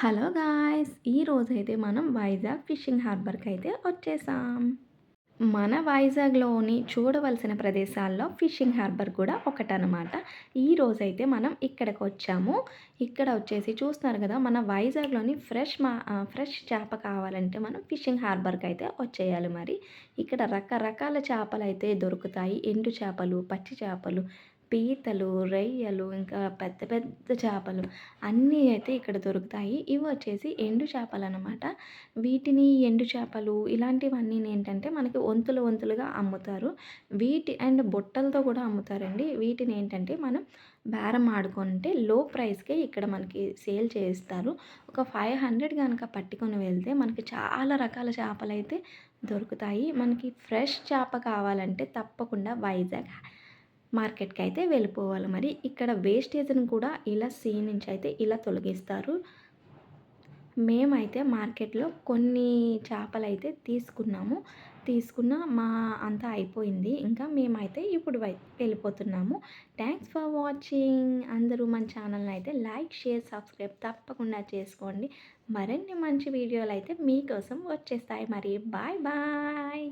Hello guys ఈరోజైతే మనం Vizag fishing హార్బర్కి అయితే వచ్చేసాం. మన వైజాగ్లోని చూడవలసిన ప్రదేశాల్లో ఫిషింగ్ హార్బర్ కూడా ఒకటనమాట. ఈరోజైతే మనం ఇక్కడికి వచ్చాము ఇక్కడ వచ్చేసి చూస్తున్నారు కదా మన వైజాగ్లోని ఫ్రెష్ మా ఫ్రెష్ చేప కావాలంటే మనం ఫిషింగ్ హార్బర్కి అయితే వచ్చేయాలి మరి. ఇక్కడ రకరకాల చేపలు అయితే దొరుకుతాయి. ఎండు చేపలు పచ్చి చేపలు పీతలు రొయ్యలు ఇంకా పెద్ద పెద్ద చేపలు అన్నీ అయితే ఇక్కడ దొరుకుతాయి. ఇవి వచ్చేసి ఎండు చేపలు అనమాట వీటిని ఎండు చేపలు ఇలాంటివన్నీ ఏంటంటే మనకి వంతులు వంతులుగా అమ్ముతారు. వీటి అండ్ బుట్టలతో కూడా అమ్ముతారండి. వీటిని ఏంటంటే మనం బేరం ఆడుకుంటే లో ప్రైస్కే ఇక్కడ మనకి సేల్ చేస్తారు ఒక ఫైవ్ హండ్రెడ్ కనుక పట్టుకొని వెళ్తే మనకి చాలా రకాల చేపలు అయితే దొరుకుతాయి. మనకి ఫ్రెష్ చేప కావాలంటే తప్పకుండా వైజాగ్ మార్కెట్కి అయితే వెళ్ళిపోవాలి. మరి ఇక్కడ వేస్టేజ్ని కూడా ఇలా సీ నుంచి అయితే ఇలా తొలగిస్తారు. మేమైతే మార్కెట్లో కొన్ని చేపలు అయితే తీసుకున్నాము. తీసుకున్న మా అంతా అయిపోయింది. ఇంకా మేమైతే ఇప్పుడు వెళ్ళిపోతున్నాము. థ్యాంక్స్ ఫర్ వాచింగ్ అందరూ మన ఛానల్ని అయితే లైక్ షేర్ సబ్స్క్రైబ్ తప్పకుండా చేసుకోండి. మరిన్ని మంచి వీడియోలు అయితే మీకోసం వచ్చేస్తాయి. మరి బాయ్ బాయ్.